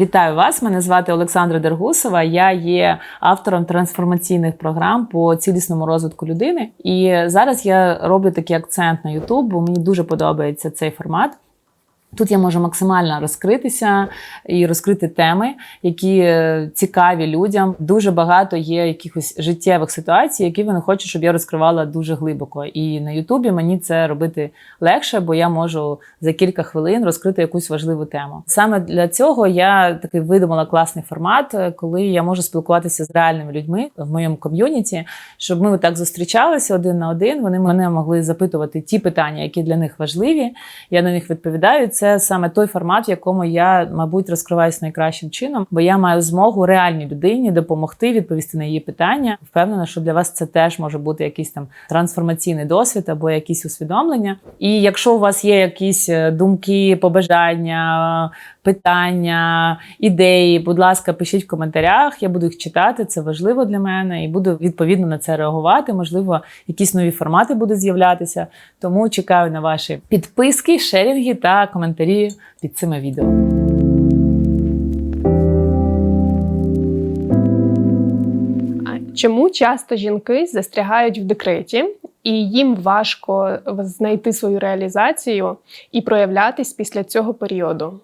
Вітаю вас! Мене звати Олександра Дергусова. Я є автором трансформаційних програм по цілісному розвитку людини. І зараз я роблю такий акцент на YouTube, бо мені дуже подобається цей формат. Тут я можу максимально розкритися і розкрити теми, які е, цікаві людям. Дуже багато є якихось життєвих ситуацій, які вони хочуть, щоб я розкривала дуже глибоко. І на Ютубі мені це робити легше, бо я можу за кілька хвилин розкрити якусь важливу тему. Саме для цього я такий видумала класний формат, е, коли я можу спілкуватися з реальними людьми в моєму ком'юніті, щоб ми так зустрічалися один на один. Вони мене могли запитувати ті питання, які для них важливі. Я на них відповідаю. Це саме той формат, в якому я, мабуть, розкриваюся найкращим чином, бо я маю змогу реальній людині допомогти відповісти на її питання. Впевнена, що для вас це теж може бути якийсь там трансформаційний досвід або якісь усвідомлення. І якщо у вас є якісь е, думки, побажання, питання, ідеї, будь ласка, пишіть в коментарях. Я буду їх читати. Це важливо для мене, і буду відповідно на це реагувати. Можливо, якісь нові формати будуть з'являтися. Тому чекаю на ваші підписки, шерінги та коментарі під цими відео. Чому часто жінки застрягають в декреті, і їм важко знайти свою реалізацію і проявлятись після цього періоду?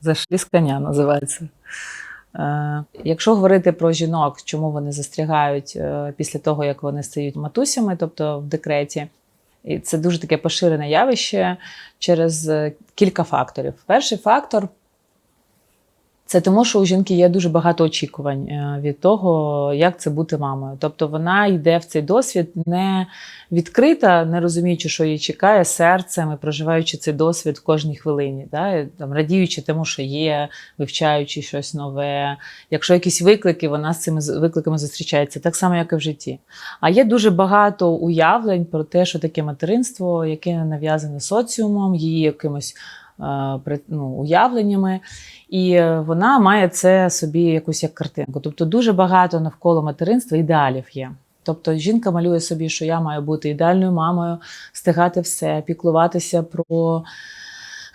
Зайшли з коня називається. Е, Якщо говорити про жінок, чому вони застрягають е, після того, як вони стають матусями, тобто в декреті, і це дуже таке поширене явище через е, кілька факторів. Перший фактор це тому, що у жінки є дуже багато очікувань е, від того, як це бути мамою. Тобто вона йде в цей досвід не відкрита, не розуміючи, що її чекає серцем і проживаючи цей досвід в кожній хвилині, да? там, радіючи тому, що є, вивчаючи щось нове. Якщо якісь виклики, вона з цими викликами зустрічається так само, як і в житті. А є дуже багато уявлень про те, що таке материнство, яке нав'язане соціумом, її якимось ну, уявленнями. І е, вона має це собі якусь як картинку. Тобто дуже багато навколо материнства ідеалів є. Тобто жінка малює собі, що я маю бути ідеальною мамою, встигати все, піклуватися про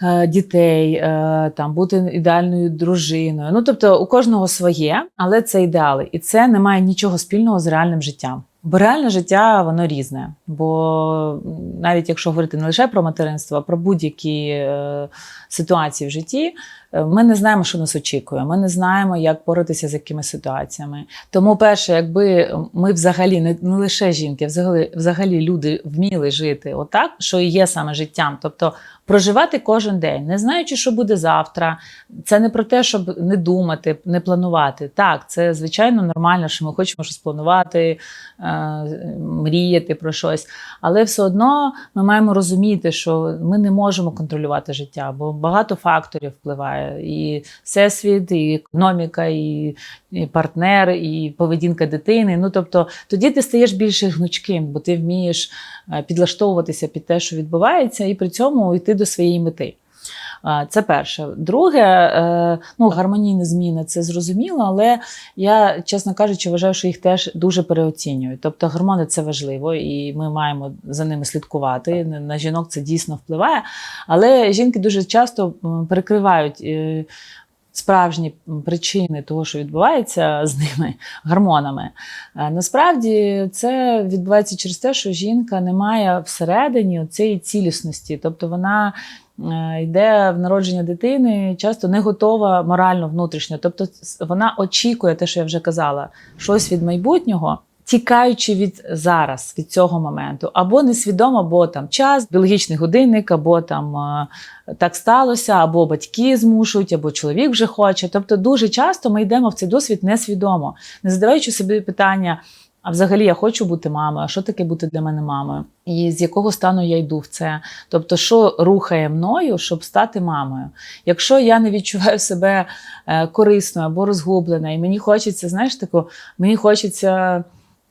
е, дітей, е, там бути ідеальною дружиною. Ну тобто у кожного своє, але це ідеали, і це не має нічого спільного з реальним життям. Бо реальне життя воно різне. Бо навіть якщо говорити не лише про материнство, а про будь-які е, ситуації в житті, ми не знаємо, що нас очікує. Ми не знаємо, як боротися з якими ситуаціями. Тому, перше, якби ми взагалі не, не лише жінки, взагалі, взагалі люди вміли жити отак, що і є саме життям. Тобто проживати кожен день, не знаючи, що буде завтра. Це не про те, щоб не думати, не планувати. Так, це звичайно нормально, що ми хочемо щось планувати, е, мріяти про щось. Але все одно ми маємо розуміти, що ми не можемо контролювати життя, бо багато факторів впливає: і всесвіт, і економіка, і, і партнер, і поведінка дитини. Ну тобто, тоді ти стаєш більш гнучким, бо ти вмієш е, підлаштовуватися під те, що відбувається, і при цьому йти до своєї мети. Це перше. Друге, е, ну, гармонійні зміни це зрозуміло, але я, чесно кажучи, вважаю, що їх теж дуже переоцінюють. Тобто гормони це важливо, і ми маємо за ними слідкувати. На- жінок це дійсно впливає. Але жінки дуже часто перекривають. е, Справжні причини того, що відбувається з ними гормонами. Е, Насправді це відбувається через те, що жінка не має всередині цієї цілісності, тобто вона йде в народження дитини, часто не готова морально внутрішньо. Тобто вона очікує те, що я вже казала, щось від майбутнього. Тікаючи від зараз, від цього моменту, або несвідомо, бо там час, біологічний годинник, або там е, так сталося, або батьки змушують, або чоловік вже хоче. Тобто, дуже часто ми йдемо в цей досвід несвідомо, не задаваючи собі питання: а взагалі я хочу бути мамою, а що таке бути для мене мамою? І з якого стану я йду в це? Тобто, що рухає мною, щоб стати мамою? Якщо я не відчуваю себе е, корисною або розгубленою, і мені хочеться, знаєш, таку, мені хочеться.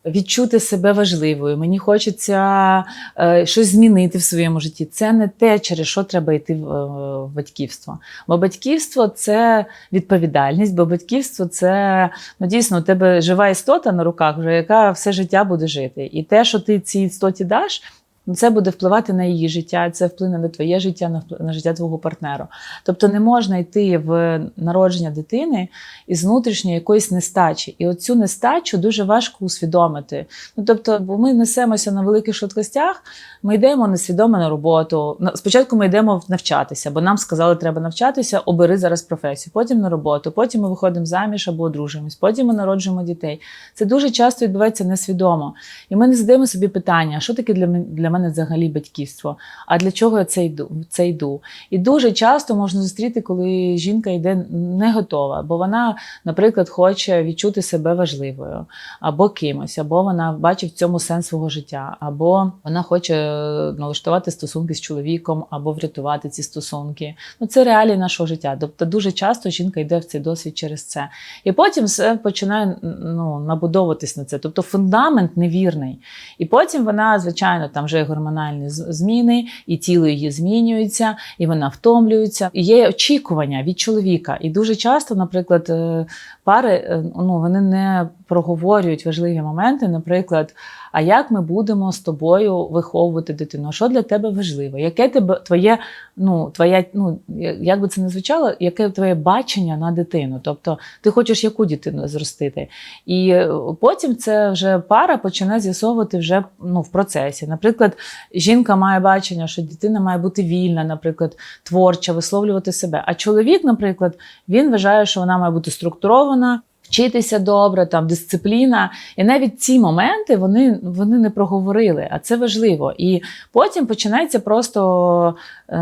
Відчути себе важливою, мені хочеться е, щось змінити в своєму житті. Це не те, через що треба йти в, е, батьківство. Бо батьківство це відповідальність, бо батьківство це ну, дійсно у тебе жива істота на руках, вже яка все життя буде жити. І те, що ти цій істоті даш, це буде впливати на її життя, це вплине на твоє життя, на, на життя твого партнера. Тобто не можна йти в народження дитини із внутрішньої якоїсь нестачі. І оцю нестачу дуже важко усвідомити. Ну, тобто, бо ми несемося на великих швидкостях, ми йдемо несвідомо на роботу. Спочатку ми йдемо навчатися, бо нам сказали, треба навчатися, обери зараз професію, потім на роботу, потім ми виходимо заміж або одружуємось, потім ми народжуємо дітей. Це дуже часто відбувається несвідомо. І ми не задаємо собі питання, що таке для для мене взагалі батьківство? А для чого я це йду? Це йду? І дуже часто можна зустріти, коли жінка йде не готова, бо вона, наприклад, хоче відчути себе важливою або кимось, або вона бачить в цьому сенс свого життя, або вона хоче е, налаштувати стосунки з чоловіком, або врятувати ці стосунки. Ну це реалії нашого життя. Тобто дуже часто жінка йде в цей досвід через це. І потім все починає ну, набудовуватись на це. Тобто фундамент невірний. І потім вона, звичайно, там вже гормональні зміни, і тіло її змінюється, і вона втомлюється. Є очікування від чоловіка. І дуже часто, наприклад, е, пари е, ну, вони не проговорюють важливі моменти, наприклад. А як ми будемо з тобою виховувати дитину? Що для тебе важливо? Яке тебе твоє, ну твоя, ну як би це не звучало, яке твоє бачення на дитину? Тобто ти хочеш яку дитину зростити? І е, потім це вже пара починає з'ясовувати вже ну, в процесі. Наприклад, жінка має бачення, що дитина має бути вільна, наприклад, творча, висловлювати себе. А чоловік, наприклад, він вважає, що вона має бути структурована. Вчитися добре, там дисципліна, і навіть ці моменти вони, вони не проговорили, а це важливо. І потім починаються просто е,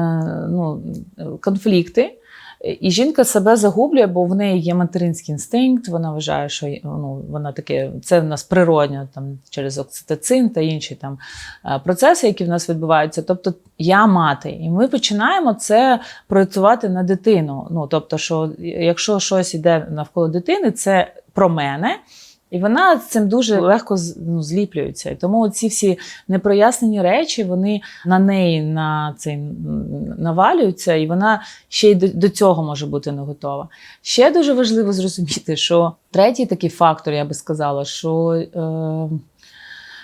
ну, конфлікти. І жінка себе загублює, бо в неї є материнський інстинкт. Вона вважає, що ну, вона таке, це в нас природньо там через окситоцин та інші там е, процеси, які в нас відбуваються. Тобто я мати, і ми починаємо це проєктувати на дитину. Ну тобто, що якщо щось йде навколо дитини, це про мене. І вона з цим дуже легко ну, зліплюється. І тому ці всі непрояснені речі вони на неї на цей навалюються, і вона ще й до, до цього може бути не готова. Ще дуже важливо зрозуміти, що третій такий фактор, я би сказала, що е,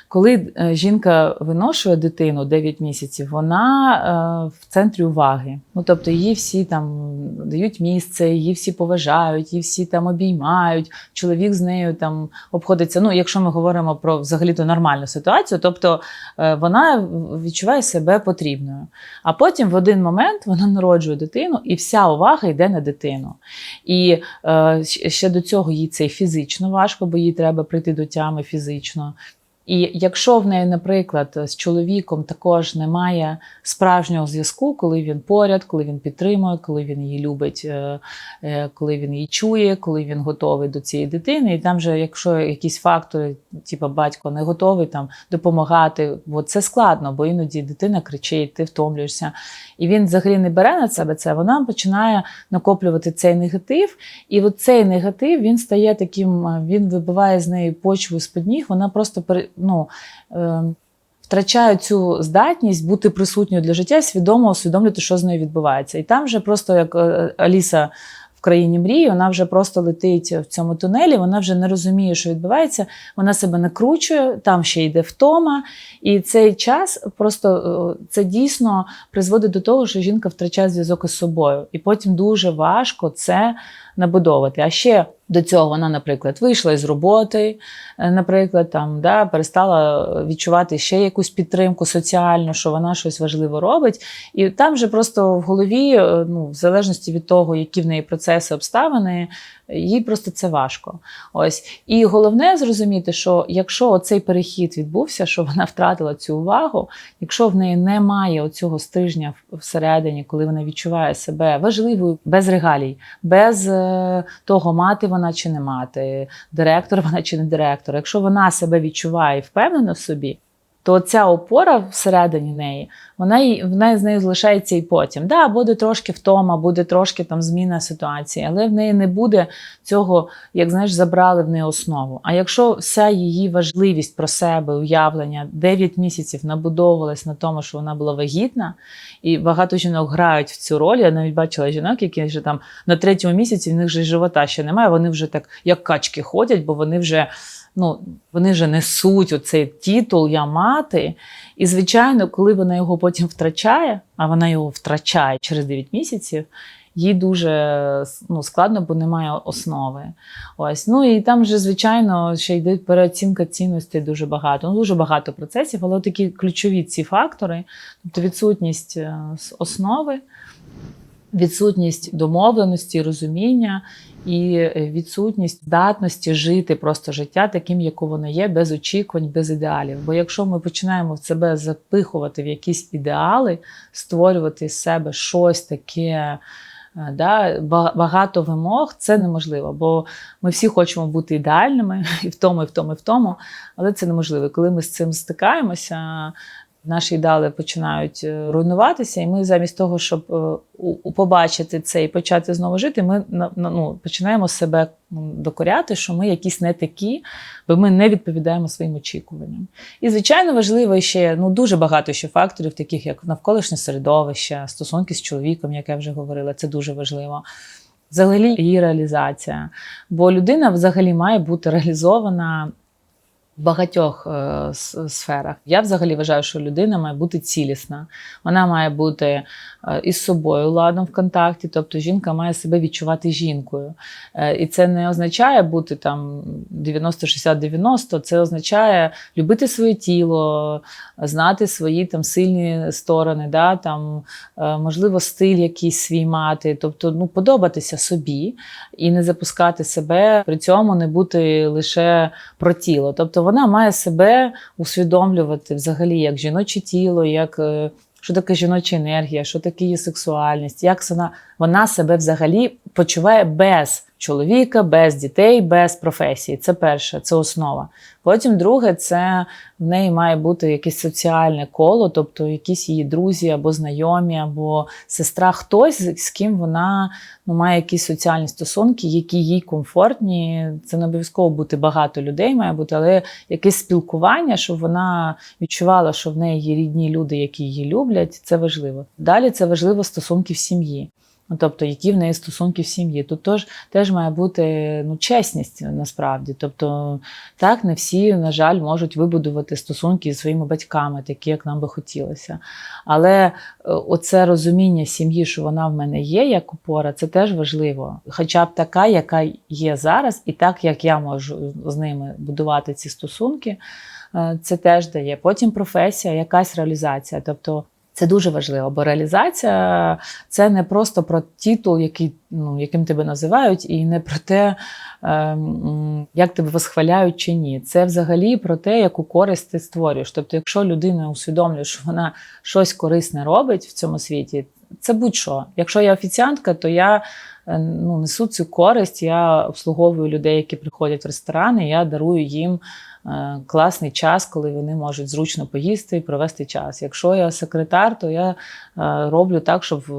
коли е, жінка виношує дитину 9 місяців, вона е, в центрі уваги. Ну тобто її всі там дають місце, її всі поважають, її всі там обіймають. Чоловік з нею там обходиться. Ну, якщо ми говоримо про взагалі-то нормальну ситуацію, тобто е, вона відчуває себе потрібною. А потім в один момент вона народжує дитину, і вся увага йде на дитину. І ще до цього їй це фізично важко, бо їй треба прийти до тями фізично. І якщо в неї, наприклад, з чоловіком також немає справжнього зв'язку, коли він поряд, коли він підтримує, коли він її любить, е, е, коли він її чує, коли він готовий до цієї дитини, і там же, якщо якісь фактори, типу батько не готовий там допомагати, бо це складно, бо іноді дитина кричить, ти втомлюєшся, і він взагалі не бере на себе це, вона починає накоплювати цей негатив, і от цей негатив він стає таким, е, він вибиває з неї почву з-під ніг, вона просто ну, е, втрачає цю здатність бути присутньою для життя, свідомо усвідомлювати, що з нею відбувається. І там вже просто як е, Аліса. В країні мрії вона вже просто летить в цьому тунелі, вона вже не розуміє, що відбувається, вона себе накручує, там ще йде втома. І цей час просто е, це дійсно призводить до того, що жінка втрачає зв'язок із собою. І потім дуже важко це набудовувати. А ще до цього вона, наприклад, вийшла із роботи, е, наприклад, там да, перестала відчувати ще якусь підтримку соціальну, що вона щось важливо робить. І там же просто в голові, е, ну, в залежності від того, які в неї процеси, обставини, їй просто це важко. Ось. І головне зрозуміти, що якщо оцей перехід відбувся, що вона втратила цю увагу, якщо в неї немає оцього стрижня всередині, коли вона відчуває себе важливою, без регалій, без е, того, мати вона чи не мати, директор вона чи не директор, якщо вона себе відчуває і впевнена в собі, то ця опора всередині неї, вона й- в неї з нею залишається і потім. Да, буде трошки втома, буде трошки там зміна ситуації, але в неї не буде цього, як знаєш, забрали в неї основу. А якщо вся її важливість про себе, уявлення 9 місяців набудовувалась на тому, що вона була вагітна, і багато жінок грають в цю роль. Я навіть бачила жінок, які вже там на третьому місяці в них вже живота ще немає. Вони вже так як качки ходять, бо вони вже ну, вони же несуть оцей титул Я мати. І, звичайно, коли вона його потім втрачає, а вона його втрачає через 9 місяців, їй дуже ну, складно, бо немає основи. Ось. Ну і там вже, звичайно, ще йде переоцінка цінностей дуже багато. Ну, дуже багато процесів, але такі ключові ці фактори, тобто відсутність е, основи, відсутність домовленості, розуміння і е, відсутність здатності жити просто життя таким, яке воно є, без очікувань, без ідеалів. Бо якщо ми починаємо в себе запихувати в якісь ідеали, створювати з себе щось таке. е, Да, багато вимог це неможливо, бо ми всі хочемо бути ідеальними і в тому, і в тому, і в тому, але це неможливо. Коли ми з цим стикаємося, наші ідеали починають е, руйнуватися, і ми замість того, щоб е, побачити це і почати знову жити, ми ну, починаємо себе докоряти, що ми якісь не такі, бо ми не відповідаємо своїм очікуванням. І, звичайно, важливо ще ну, дуже багато ще факторів, таких як навколишнє середовище, стосунки з чоловіком, як я вже говорила, це дуже важливо. Взагалі її реалізація. Бо людина взагалі має бути реалізована в багатьох е, сферах. Я взагалі вважаю, що людина має бути цілісна. Вона має бути е, із собою ладом в контакті, тобто жінка має себе відчувати жінкою. Е, і це не означає бути там 90-60-90, це означає любити своє тіло, знати свої там сильні сторони, да, там, е, можливо, стиль якийсь свій мати, тобто ну, подобатися собі і не запускати себе, при цьому не бути лише про тіло. Тобто вона має себе усвідомлювати взагалі як жіноче тіло, як. е, Що таке жіноча енергія, що таке її сексуальність, як вона, вона себе взагалі почуває без чоловіка, без дітей, без професії. Це перше, це основа. Потім, друге, це в неї має бути якесь соціальне коло, тобто якісь її друзі або знайомі, або сестра, хтось, з- ким вона ну, має якісь соціальні стосунки, які їй комфортні. Це не обов'язково бути багато людей, має бути, але якесь спілкування, щоб вона відчувала, що в неї є рідні люди, які її люблять. Це важливо. Далі це важливо стосунки в сім'ї. Ну, тобто, які в неї стосунки в сім'ї. Тут теж, теж має бути ну, чесність насправді. Тобто, так, не всі, на жаль, можуть вибудувати стосунки зі своїми батьками, такі, як нам би хотілося. Але е, оце розуміння сім'ї, що вона в мене є як опора, це теж важливо. Хоча б така, яка є зараз, і так, як я можу з ними будувати ці стосунки, е, це теж дає. Потім професія, якась реалізація. Тобто, це дуже важливо, бо реалізація це не просто про титул, який, ну, яким тебе називають, і не про те, ем, як тебе восхваляють чи ні. Це взагалі про те, яку користь ти створюєш. Тобто, якщо людина усвідомлює, що вона щось корисне робить в цьому світі, це будь-що. Якщо я офіціантка, то я е, ну, несу цю користь, я обслуговую людей, які приходять в ресторани, я дарую їм класний час, коли вони можуть зручно поїсти і провести час. Якщо я секретар, то я е, роблю так, щоб е,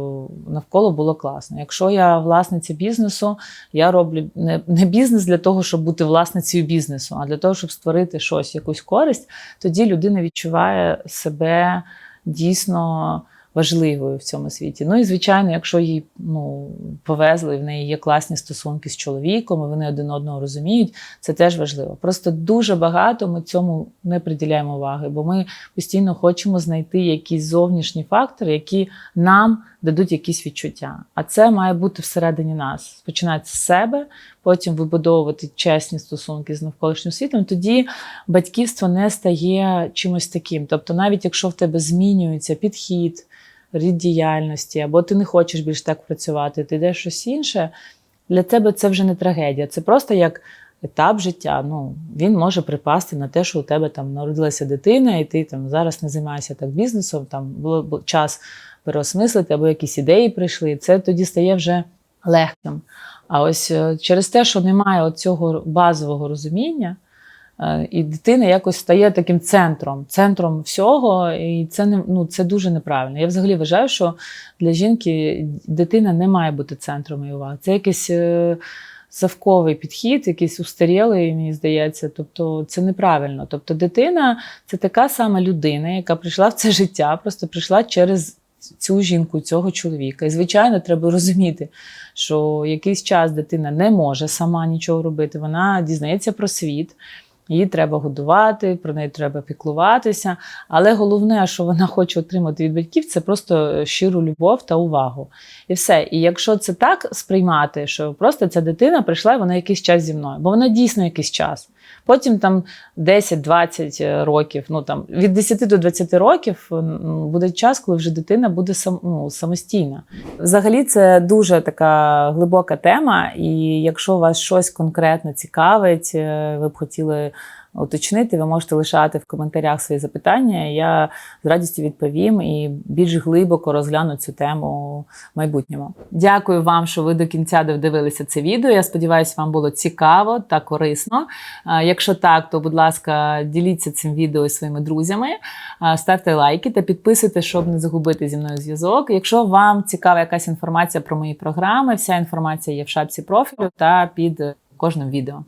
навколо було класно. Якщо я власниця бізнесу, я роблю не бізнес для того, щоб бути власницею бізнесу, а для того, щоб створити щось, якусь користь, тоді людина відчуває себе дійсно важливою в цьому світі. Ну і звичайно, якщо їй ну, повезли, в неї є класні стосунки з чоловіком, і вони один одного розуміють, це теж важливо. Просто дуже багато ми цьому не приділяємо уваги, бо ми постійно хочемо знайти якісь зовнішні фактори, які нам дадуть якісь відчуття. А це має бути всередині нас. Починати з себе, потім вибудовувати чесні стосунки з навколишнім світом. Тоді батьківство не стає чимось таким. Тобто, навіть якщо в тебе змінюється підхід, рід діяльності, або ти не хочеш більш так працювати, ти йдеш щось інше, для тебе це вже не трагедія. Це просто як етап життя. Ну, він може припасти на те, що у тебе там народилася дитина, і ти там зараз не займаєшся так бізнесом, там було час переосмислити, або якісь ідеї прийшли. Це тоді стає вже легким. А ось е, через те, що немає цього базового розуміння, і дитина якось стає таким центром, центром всього, і це не ну це дуже неправильно. Я взагалі вважаю, що для жінки дитина не має бути центром її уваги. Це якийсь е, завковий підхід, якийсь устарілий, мені здається. Тобто це неправильно. Тобто, дитина це така сама людина, яка прийшла в це життя, просто прийшла через. Цю жінку, цього чоловіка. І, звичайно, треба розуміти, що якийсь час дитина не може сама нічого робити. Вона дізнається про світ, Її треба годувати, про неї треба піклуватися. Але головне, що вона хоче отримати від батьків, це просто щиру любов та увагу. І все. І якщо це так сприймати, що просто ця дитина прийшла і вона якийсь час зі мною, бо вона дійсно якийсь час. Потім там 10-20 років, ну там від 10 до 20 років буде час, коли вже дитина буде сам, ну, самостійна. Взагалі, це дуже така глибока тема, і якщо вас щось конкретно цікавить, е, ви б хотіли уточнити, ви можете лишати в коментарях свої запитання. Я з радістю відповім і більш глибоко розгляну цю тему в майбутньому. Дякую вам, що ви до кінця додивилися це відео. Я сподіваюся, вам було цікаво та корисно. Якщо так, то будь ласка, діліться цим відео із своїми друзями, ставте лайки та підписуйтесь, щоб не загубити зі мною зв'язок. Якщо вам цікава якась інформація про мої програми, вся інформація є в шапці профілю та під кожним відео.